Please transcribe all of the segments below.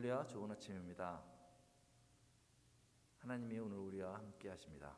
할렐루야 좋은 아침입니다. 하나님이 오늘 우리와 함께 하십니다.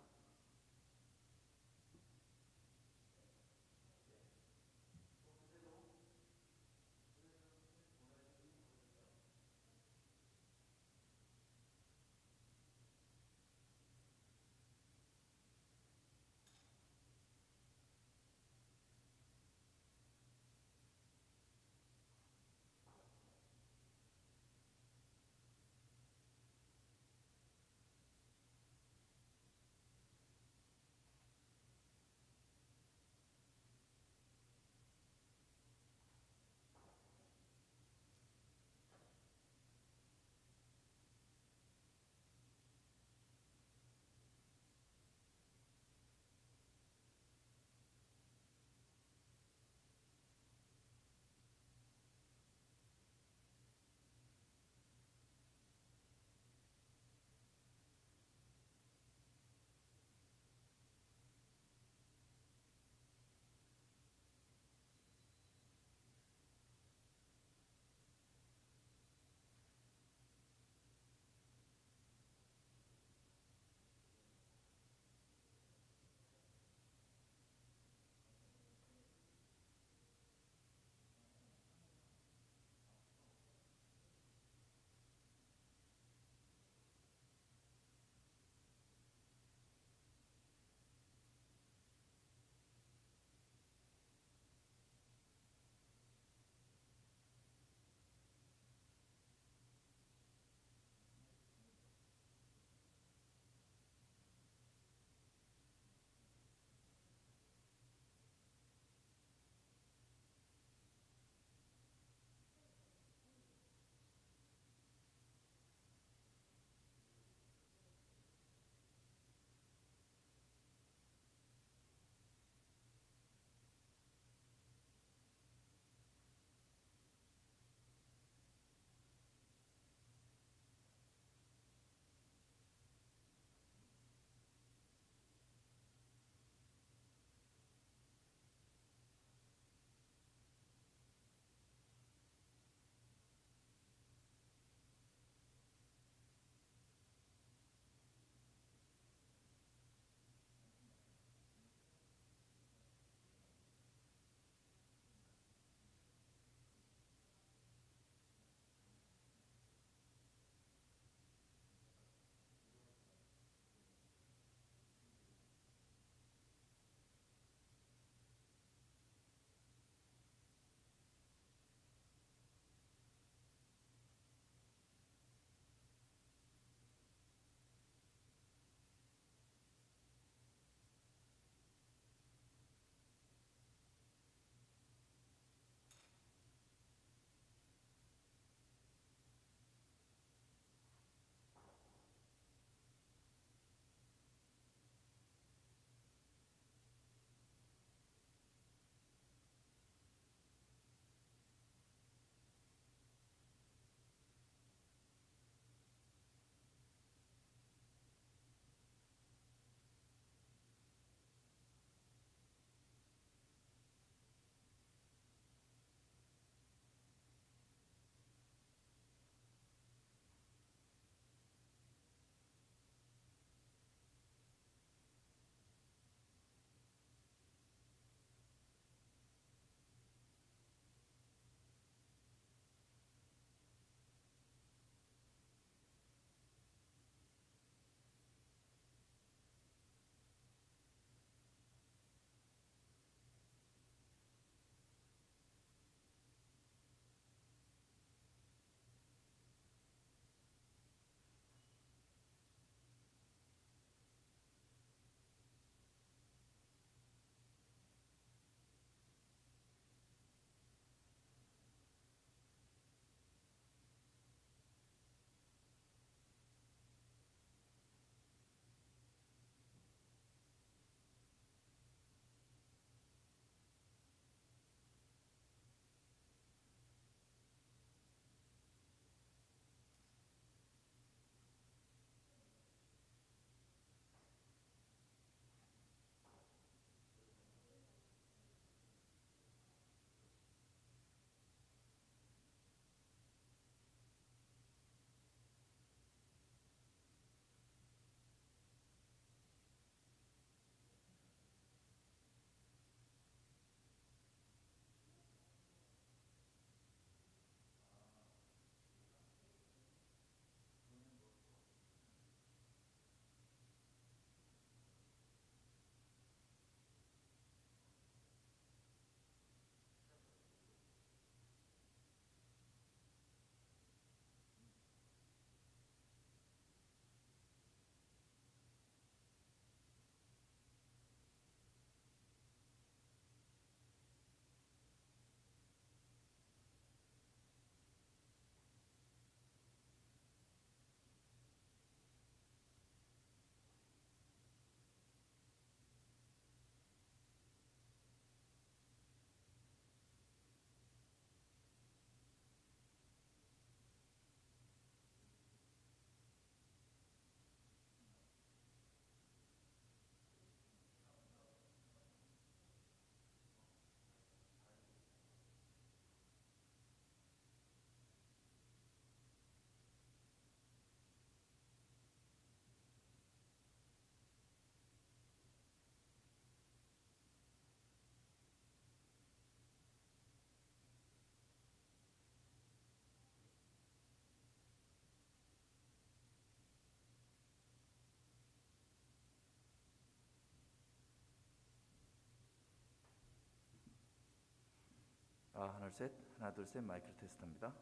하나 둘 셋, 하나 둘 셋 마이크 테스트입니다.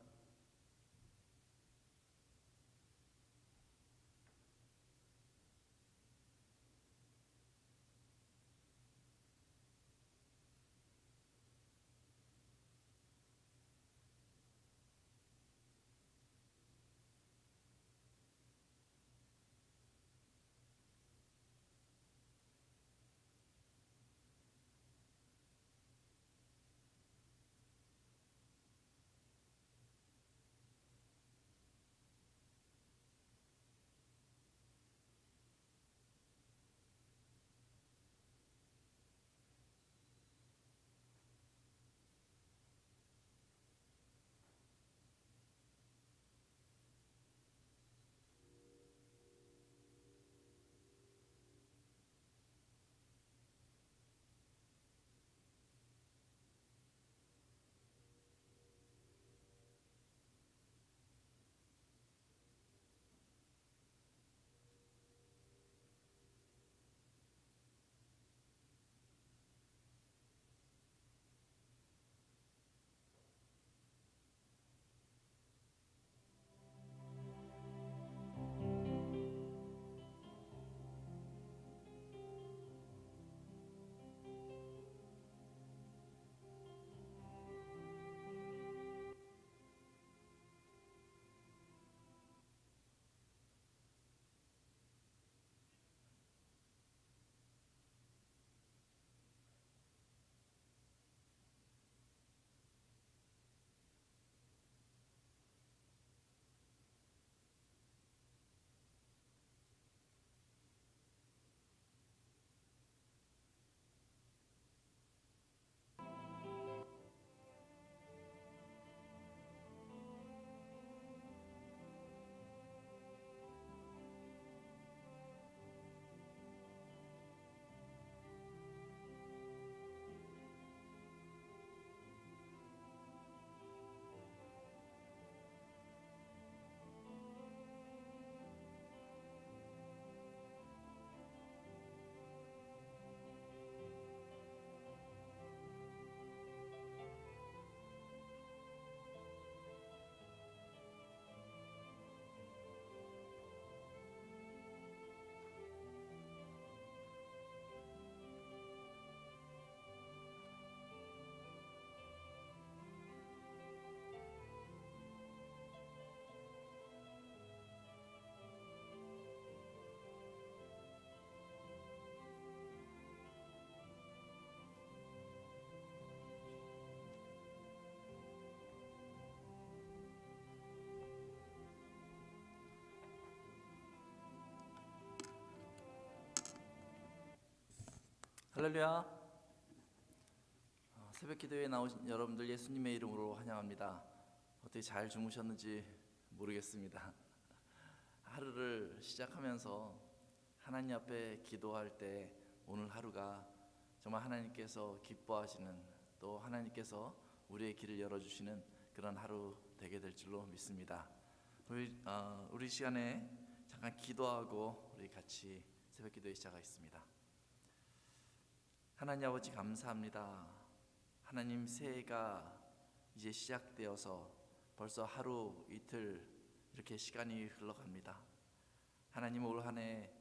할렐루야. 어, 새벽 기도에 나오신 여러분들 예수님의 이름으로 환영합니다. 어떻게 잘 주무셨는지 모르겠습니다. 하루를 시작하면서 하나님 앞에 기도할 때 오늘 하루가 정말 하나님께서 기뻐하시는 또 하나님께서 우리의 길을 열어주시는 그런 하루 되게 될 줄로 믿습니다. 우리 어, 우리 시간에 잠깐 기도하고 우리 같이 새벽 기도에 시작하겠습니다. 하나님 아버지 감사합니다. 하나님 새해가 이제 시작되어서 벌써 하루 이틀 이렇게 시간이 흘러갑니다. 하나님 올 한 해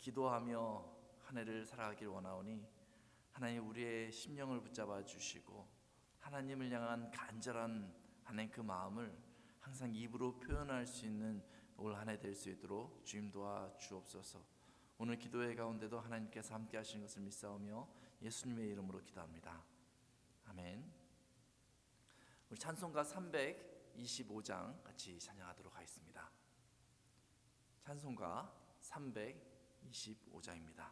기도하며 한 해를 살아가길 원하오니 하나님 우리의 심령을 붙잡아 주시고 하나님을 향한 간절한 하나님 그 마음을 항상 입으로 표현할 수 있는 올 한 해 될 수 있도록 주임 도와 주옵소서. 오늘 기도회 가운데도 하나님께서 함께 하시는 것을 믿사오며 예수님의 이름으로 기도합니다. 아멘. 우리 찬송가 325장 같이 찬양하도록 하겠습니다. 찬송가 325장입니다.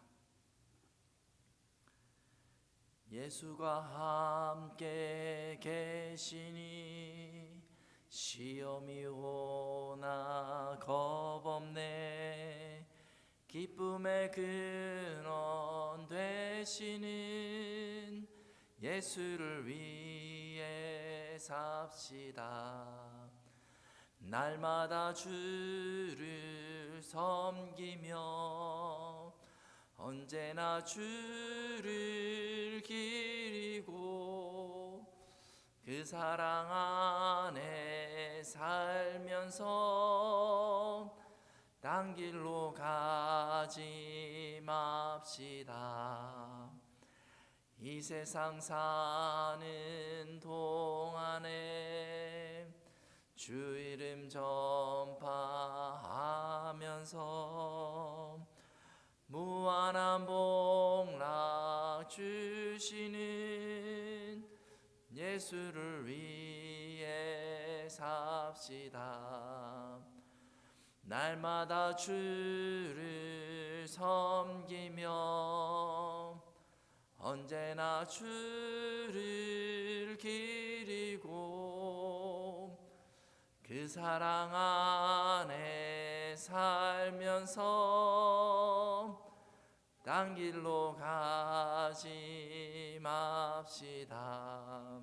예수가 함께 계시니 시험이 오나 겁 없네 기쁨의 근원 되시는 예수를 위해 삽시다. 날마다 주를 섬기며 언제나 주를 기리고 그그 사랑 안에 살면서 딴 길로 가지 맙시다. 이 세상 사는 동안에 주 이름 전파하면서 무한한 복락 주시는 예수를 위해 삽시다. 날마다 주를 섬기며 언제나 주를 기리고 그 사랑 안에 살면서 딴 길로 가지 맙시다.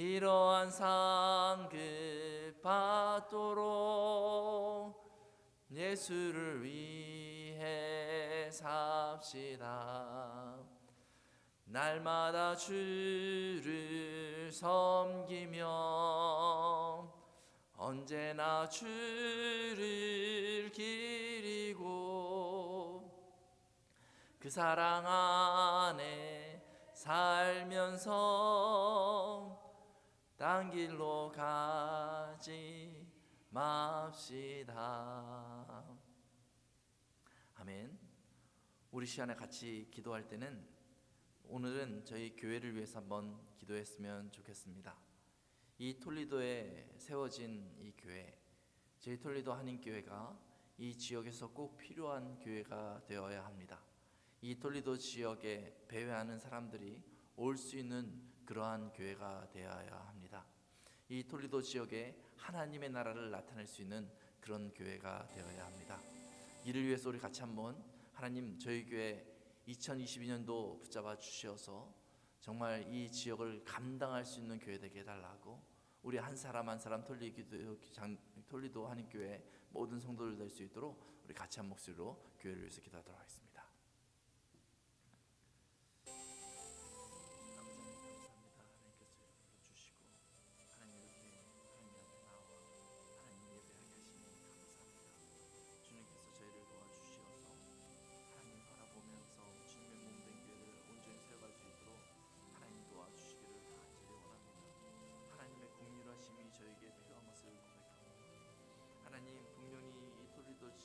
이러한 상급 받도록 예수를 위해 삽시다. 날마다 주를 섬기며 언제나 주를 기리고 그 사랑 안에 살면서 딴 길로 가지 맙시다. 아멘. 우리 시간에 같이 기도할 때는 오늘은 저희 교회를 위해서 한번 기도했으면 좋겠습니다. 이 톨리도에 세워진 이 교회, 저희 톨리도 한인교회가 이 지역에서 꼭 필요한 교회가 되어야 합니다. 이 톨리도 지역에 배회하는 사람들이 올 수 있는 그러한 교회가 되어야 합니다. 이 톨리도 지역에 하나님의 나라를 나타낼 수 있는 그런 교회가 되어야 합니다. 이를 위해서 우리 같이 한번 하나님 저희 교회 2022년도 붙잡아 주시어서 정말 이 지역을 감당할 수 있는 교회 되게 해달라고 우리 한 사람 한 사람 톨리기도 톨리도 하는 교회 모든 성도들 될 수 있도록 우리 같이 한 목소리로 교회를 위해서 기도하도록 하겠습니다.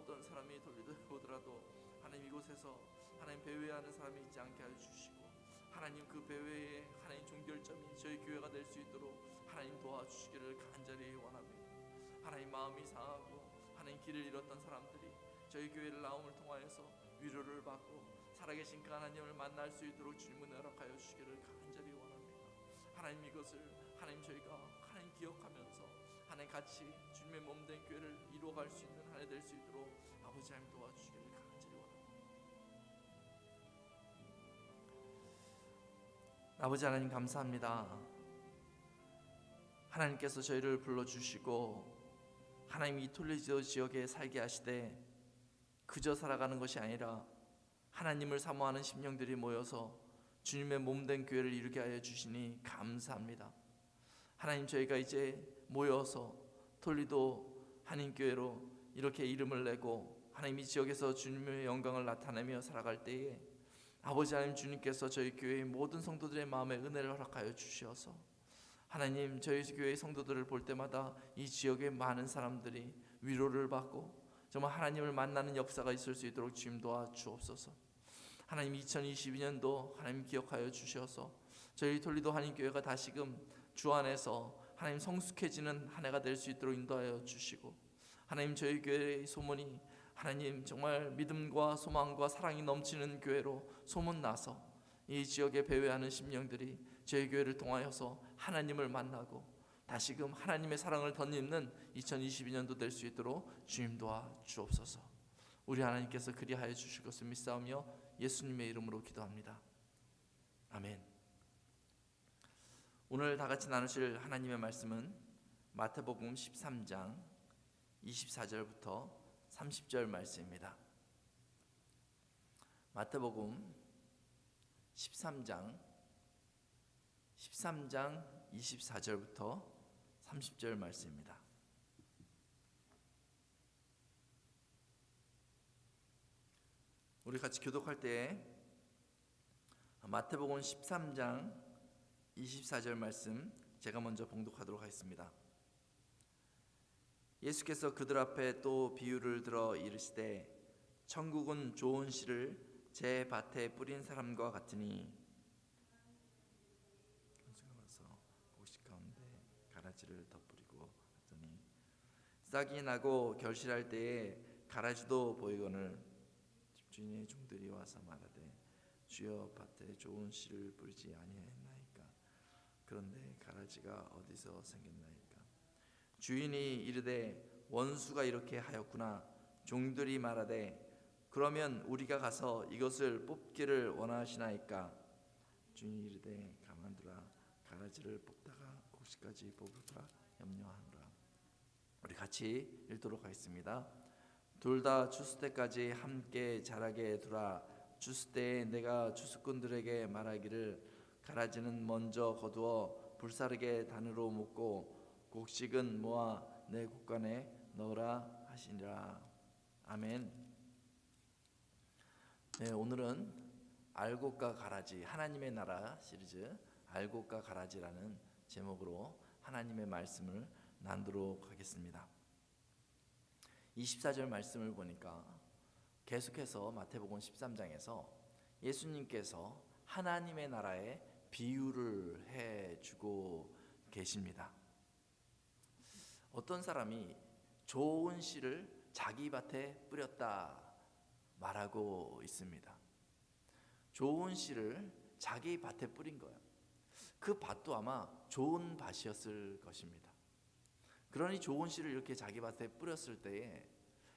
어떤 사람이 돌리도 보더라도 하나님 이곳에서 하나님 배회하는 사람이 있지 않게 하여 주시고 하나님 그 배회의 하나님 종결점이 저희 교회가 될 수 있도록 하나님 도와주시기를 간절히 원합니다. 하나님 마음이 상하고 하나님 길을 잃었던 사람들이 저희 교회를 나옴을 통하여서 위로를 받고 살아계신 그 하나님을 만날 수 있도록 주님을 허락하여 주시기를 간절히 원합니다. 하나님 이것을 하나님 저희가 하나님 기억하면서 하나님 같이 주님의 몸된 교회를 이루어갈 수 있는 하나 될수 있도록 아버지 하나님 도와주시기를 간절히 원합니다. 아버지 하나님 감사합니다. 하나님께서 저희를 불러주시고 하나님 이 톨리지오 지역에 살게 하시되 그저 살아가는 것이 아니라 하나님을 사모하는 심령들이 모여서 주님의 몸된 교회를 이루게 하여 주시니 감사합니다. 하나님 저희가 이제 모여서 톨리도 한인교회로 이렇게 이름을 내고 하나님 이 지역에서 주님의 영광을 나타내며 살아갈 때에 아버지 하나님 주님께서 저희 교회의 모든 성도들의 마음에 은혜를 허락하여 주시어서 하나님 저희 교회의 성도들을 볼 때마다 이 지역의 많은 사람들이 위로를 받고 정말 하나님을 만나는 역사가 있을 수 있도록 주님 도와 주옵소서. 하나님 2022년도 하나님 기억하여 주셔서 저희 톨리도 한인 교회가 다시금 주 안에서 하나님 성숙해지는 한 해가 될 수 있도록 인도하여 주시고 하나님 저희 교회의 소문이 하나님 정말 믿음과 소망과 사랑이 넘치는 교회로 소문나서 이 지역에 배회하는 심령들이 저희 교회를 통하여서 하나님을 만나고 다시금 하나님의 사랑을 덧입는 2022년도 될 수 있도록 주님 도와 주옵소서. 우리 하나님께서 그리하여 주실 것을 믿사오며 예수님의 이름으로 기도합니다. 아멘. 오늘 다 같이 나누실 하나님의 말씀은 마태복음 13장 24절부터 30절 말씀입니다. 마태복음 13장 13장 24절부터 30절 말씀입니다. 우리 같이 교독할 때 마태복음 13장 24절 말씀 제가 먼저 봉독하도록 하겠습니다. 예수께서 그들 앞에 또 비유를 들어 이르시되 천국은 좋은 씨를 제 밭에 뿌린 사람과 같으니 가라지를 덧뿌리고 하더니 싹이 나고 결실할 때에 가라지도 보이거늘 집주인의 종들이 와서 말하되 주여 밭에 좋은 씨를 뿌리지 아니하였나이까 그런데 가라지가 어디서 생겼나이까? 주인이 이르되 원수가 이렇게 하였구나. 종들이 말하되 그러면 우리가 가서 이것을 뽑기를 원하시나이까? 주인이 이르되 가만두라. 가라지를 뽑다가 곡식까지 뽑을까 염려하노라. 우리 같이 읽도록 하겠습니다 둘 다 추수 때까지 함께 자라게 두라. 추수 때에 내가 추수꾼들에게 말하기를 가라지는 먼저 거두어 불사르게 단으로 묶고 곡식은 모아 내 곡간에 넣으라 하시니라 아멘. 네, 오늘은 알곡과 가라지 하나님의 나라 시리즈 알곡과 가라지라는 제목으로 하나님의 말씀을 나누도록 하겠습니다. 24절 말씀을 보니까 계속해서 마태복음 13장에서 예수님께서 하나님의 나라의 비유를 해 주고 계십니다. 어떤 사람이 좋은 씨를 자기 밭에 뿌렸다 말하고 있습니다. 좋은 씨를 자기 밭에 뿌린 거예요. 그 밭도 아마 좋은 밭이었을 것입니다. 그러니 좋은 씨를 이렇게 자기 밭에 뿌렸을 때에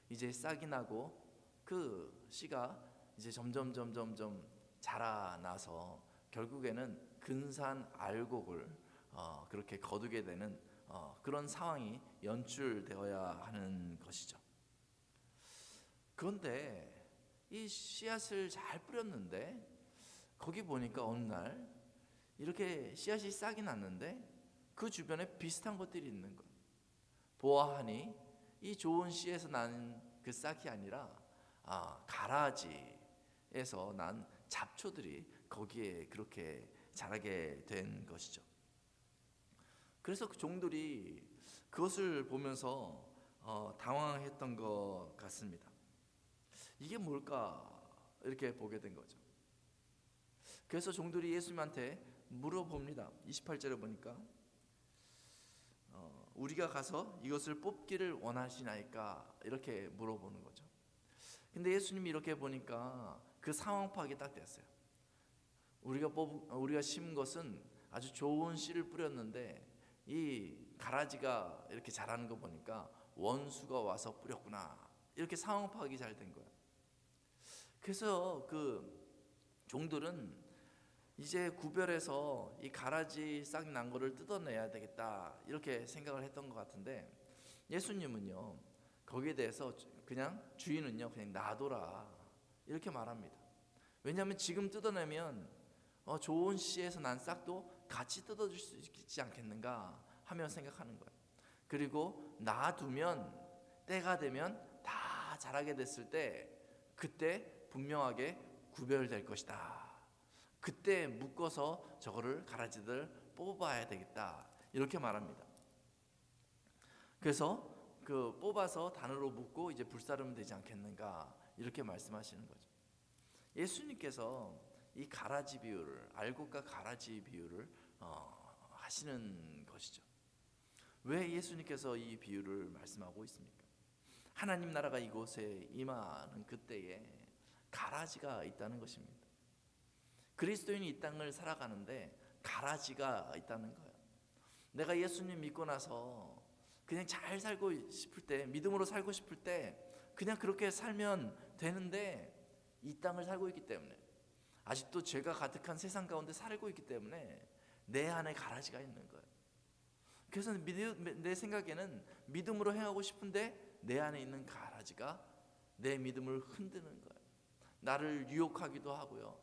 이제 싹이 나고 그 씨가 이제 점점 점점 점 자라나서 결국에는 근산 알곡을 어, 그렇게 거두게 되는 어, 그런 상황이 연출되어야 하는 것이죠. 그런데 이 씨앗을 잘 뿌렸는데 거기 보니까 어느 날 이렇게 씨앗이 싹이 났는데 그 주변에 비슷한 것들이 있는 것. 보아하니 이 좋은 씨에서 난 그 싹이 아니라 아, 가라지에서 난 잡초들이 거기에 그렇게 자라게 된 것이죠. 그래서 그 종들이 그것을 보면서 어, 당황했던 것 같습니다. 이게 뭘까 이렇게 보게 된 거죠. 그래서 종들이 예수님한테 물어봅니다. 28절에 보니까 어, 우리가 가서 이것을 뽑기를 원하시나이까 이렇게 물어보는 거죠. 근데 예수님이 이렇게 보니까 그 상황 파악이 딱 됐어요. 우리가 뽑 우리가 심은 것은 아주 좋은 씨를 뿌렸는데 이 가라지가 이렇게 자라는 거 보니까 원수가 와서 뿌렸구나 이렇게 상황 파악이 잘 된 거예요. 그래서 그 종들은 이제 구별해서 이 가라지 싹 난 거를 뜯어내야 되겠다 이렇게 생각을 했던 것 같은데 예수님은요 거기에 대해서 그냥 주인은요 그냥 놔둬라 이렇게 말합니다. 왜냐하면 지금 뜯어내면 어, 좋은 씨에서 난 싹도 같이 뜯어줄 수 있지 않겠는가 하며 생각하는 거예요. 그리고 놔두면 때가 되면 다 자라게 됐을 때 그때 분명하게 구별될 것이다. 그때 묶어서 저거를 가라지들 뽑아야 되겠다. 이렇게 말합니다. 그래서 그 뽑아서 단으로 묶고 이제 불사르면 되지 않겠는가 이렇게 말씀하시는 거죠. 예수님께서 이 가라지 비유를 알곡과 가라지 비유를 어, 하시는 것이죠. 왜 예수님께서 이 비유를 말씀하고 있습니까? 하나님 나라가 이곳에 임하는 그때에 가라지가 있다는 것입니다. 그리스도인이 이 땅을 살아가는데 가라지가 있다는 거예요. 내가 예수님 믿고 나서 그냥 잘 살고 싶을 때, 믿음으로 살고 싶을 때, 그냥 그렇게 살면 되는데 이 땅을 살고 있기 때문에 아직도 죄가 가득한 세상 가운데 살고 있기 때문에 내 안에 가라지가 있는 거예요. 그래서 내 생각에는 믿음으로 행하고 싶은데 내 안에 있는 가라지가 내 믿음을 흔드는 거예요. 나를 유혹하기도 하고요.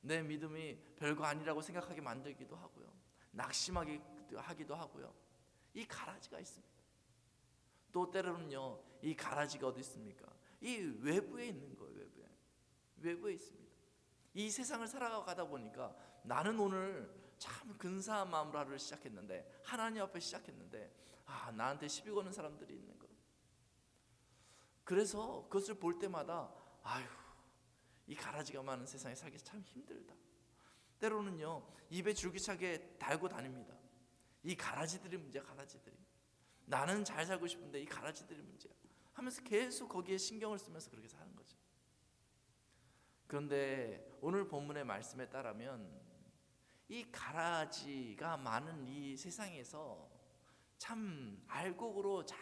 내 믿음이 별거 아니라고 생각하게 만들기도 하고요. 낙심하게 하기도 하고요. 이 가라지가 있습니다. 또 때로는요, 이 가라지가 어디 있습니까? 이 외부에 있는 거예요, 외부에. 외부에 있습니다. 이 세상을 살아가다 보니까 나는 오늘 참 근사한 마음으로 하루를 시작했는데 하나님 앞에 시작했는데 아 나한테 시비 거는 사람들이 있는 거예요. 그래서 그것을 볼 때마다 아유 이 가라지가 많은 세상에 살기 참 힘들다. 때로는요 입에 줄기차게 달고 다닙니다. 이 가라지들이 문제야 가라지들이. 나는 잘 살고 싶은데 이 가라지들이 문제야. 하면서 계속 거기에 신경을 쓰면서 그렇게 사는 거죠. 그런데 오늘 본문의 말씀에 따르면 이 가라지가 많은 이 세상에서 참 알곡으로 잘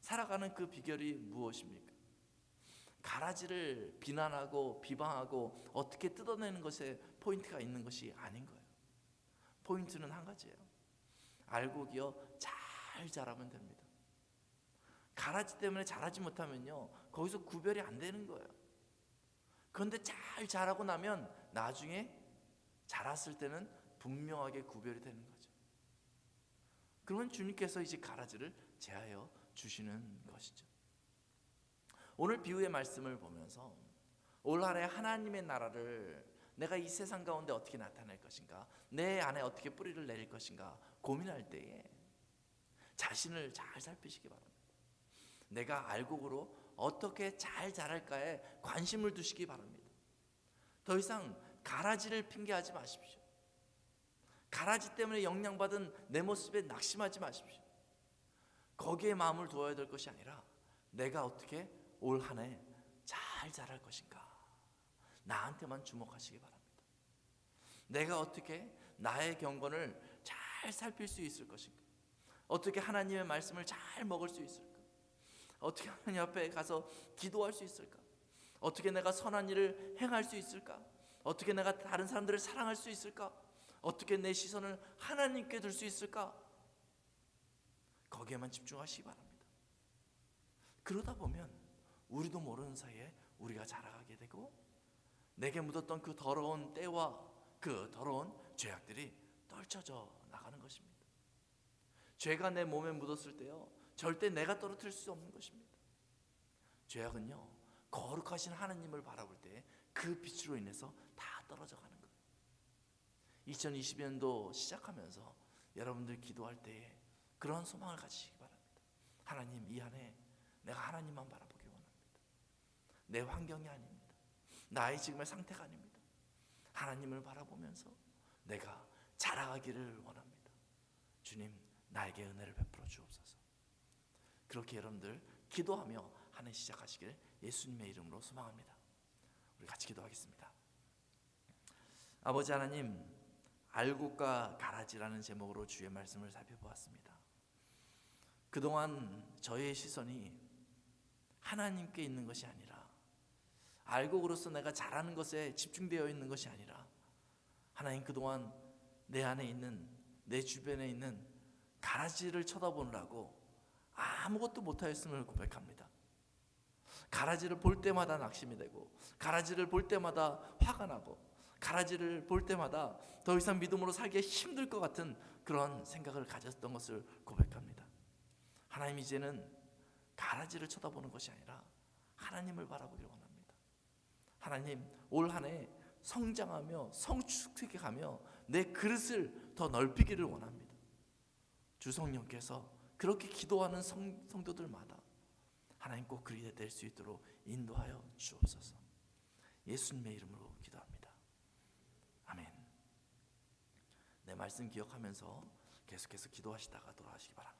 살아가는 그 비결이 무엇입니까? 가라지를 비난하고 비방하고 어떻게 뜯어내는 것에 포인트가 있는 것이 아닌 거예요. 포인트는 한 가지예요. 알곡이요 잘 자라면 됩니다. 가라지 때문에 자라지 못하면요 거기서 구별이 안 되는 거예요. 그런데 잘 자라고 나면 나중에 자랐을 때는 분명하게 구별이 되는 거죠. 그러면 주님께서 이제 가라지를 제하여 주시는 것이죠. 오늘 비유의 말씀을 보면서 올 한해 하나님의 나라를 내가 이 세상 가운데 어떻게 나타낼 것인가, 내 안에 어떻게 뿌리를 내릴 것인가 고민할 때에 자신을 잘 살피시기 바랍니다. 내가 알곡으로 어떻게 잘 자랄까에 관심을 두시기 바랍니다. 더 이상 가라지를 핑계하지 마십시오. 가라지 때문에 영향받은 내 모습에 낙심하지 마십시오. 거기에 마음을 두어야 될 것이 아니라 내가 어떻게 올 한 해 잘 자랄 것인가. 나한테만 주목하시기 바랍니다. 내가 어떻게 나의 경건을 잘 살필 수 있을 것인가. 어떻게 하나님의 말씀을 잘 먹을 수 있을까. 어떻게 하나님 앞에 가서 기도할 수 있을까. 어떻게 내가 선한 일을 행할 수 있을까. 어떻게 내가 다른 사람들을 사랑할 수 있을까? 어떻게 내 시선을 하나님께 둘 수 있을까? 거기에만 집중하시기 바랍니다. 그러다 보면 우리도 모르는 사이에 우리가 자라가게 되고 내게 묻었던 그 더러운 때와 그 더러운 죄악들이 떨쳐져 나가는 것입니다. 죄가 내 몸에 묻었을 때요, 절대 내가 떨어뜨릴 수 없는 것입니다. 죄악은요, 거룩하신 하나님을 바라볼 때 그 빛으로 인해서 다 떨어져 가는 거예요. 2020년도 시작하면서 여러분들 기도할 때에 그런 소망을 가지시기 바랍니다. 하나님 이 한해 내가 하나님만 바라보기 원합니다. 내 환경이 아닙니다. 나의 지금의 상태가 아닙니다. 하나님을 바라보면서 내가 자라가기를 원합니다. 주님 나에게 은혜를 베풀어 주옵소서. 그렇게 여러분들 기도하며 한 해 시작하시길 예수님의 이름으로 소망합니다. 우리 같이 기도하겠습니다. 아버지 하나님, 알곡과 가라지라는 제목으로 주의 말씀을 살펴보았습니다. 그동안 저의 시선이 하나님께 있는 것이 아니라 알곡으로서 내가 잘하는 것에 집중되어 있는 것이 아니라 하나님 그동안 내 안에 있는 내 주변에 있는 가라지를 쳐다보느라고 아무것도 못하였음을 고백합니다. 가라지를 볼 때마다 낙심이 되고 가라지를 볼 때마다 화가 나고 가라지를 볼 때마다 더 이상 믿음으로 살기 힘들 것 같은 그런 생각을 가졌던 것을 고백합니다. 하나님 이제는 가라지를 쳐다보는 것이 아니라 하나님을 바라보기를 원합니다. 하나님 올 한 해 성장하며 성축해가며 내 그릇을 더 넓히기를 원합니다. 주 성령께서 그렇게 기도하는 성, 성도들마다 하나님 꼭 그리 될 수 있도록 인도하여 주옵소서. 예수님의 이름으로 기도합니다. 아멘. 내 말씀 기억하면서 계속해서 기도하시다가 돌아가시기 바랍니다.